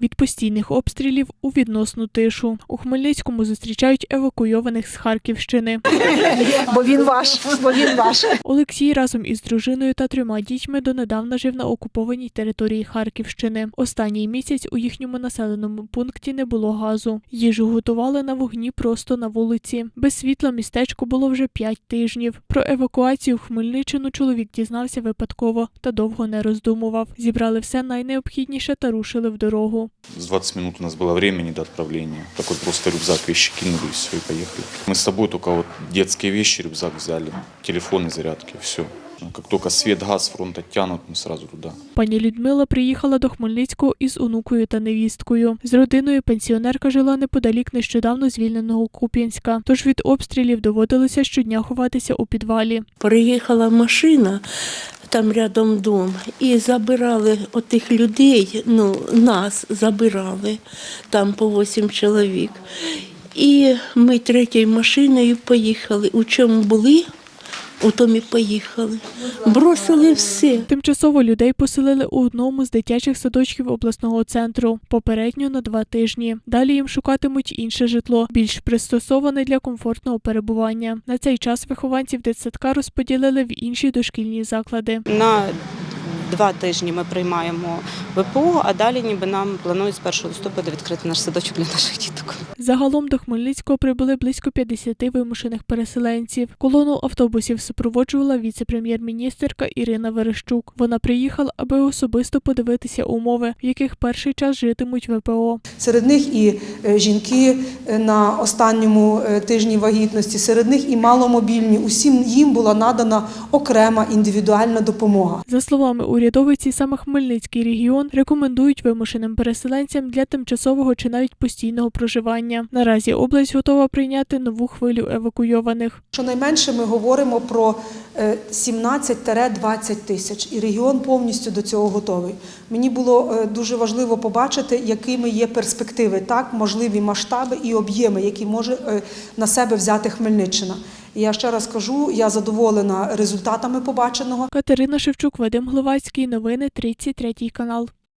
Від постійних обстрілів у відносну тишу. У Хмельницькому зустрічають евакуйованих з Харківщини. бо він ваш, бо він ваш. Олексій разом із дружиною та трьома дітьми донедавна жив на окупованій території Харківщини. Останній місяць у їхньому населеному пункті не було газу. Їжу готували на вогні просто на вулиці. Без світла містечко було вже п'ять тижнів. Про евакуацію в Хмельниччину чоловік дізнався випадково та довго не роздумував. Зібрали все найнеобхідніше та рушили в дорогу. С 20 минут у нас было времени до отправления. Такой просто рюкзак, вещи кинули, и все, и поехали. Мы с собой только вот детские вещи, рюкзак взяли, телефоны, зарядки, все. Как только свет, газ с фронта тянут, мы сразу туда. Пані Людмила приїхала до Хмельницького із онукою та невісткою. З родиною пенсіонерка жила неподалік нещодавно звільненого Куп'янська. Тож від обстрілів доводилося щодня ховатися у підвалі. Приїхала машина, там рядом дом, і забирали отих людей, ну, нас забирали, там по вісім чоловік. І ми третьою машиною поїхали. У чому були, у тому і поїхали. Бросили все. Тимчасово людей поселили у одному з дитячих садочків обласного центру, попередньо на два тижні. Далі їм шукатимуть інше житло, більш пристосоване для комфортного перебування. На цей час вихованців дитсадка розподілили в інші дошкільні заклади. На два тижні ми приймаємо ВПО, а далі ніби нам планують з 1 листопада відкрити наш садочок для наших діток. Загалом до Хмельницького прибули близько 50 вимушених переселенців. Колону автобусів супроводжувала віце-прем'єр-міністерка Ірина Верещук. Вона приїхала, аби особисто подивитися умови, в яких перший час житимуть ВПО. Серед них і е, жінки е, на останньому е, тижні вагітності, серед них і маломобільні. Усім їм була надана окрема індивідуальна допомога. За словами урядовиці, саме Хмельницький регіон рекомендують вимушеним переселенцям для тимчасового чи навіть постійного проживання. Наразі область готова прийняти нову хвилю евакуйованих. Щонайменше ми говоримо про е, 17-20 тисяч, і регіон повністю до цього готовий. Мені було е, дуже важливо побачити, якими є перспективи, так можливі масштаби і об'єми, які може е, на себе взяти Хмельниччина. Я ще раз кажу, я задоволена результатами побаченого. Катерина Шевчук, Вадим Гловацький. Новини 33 канал.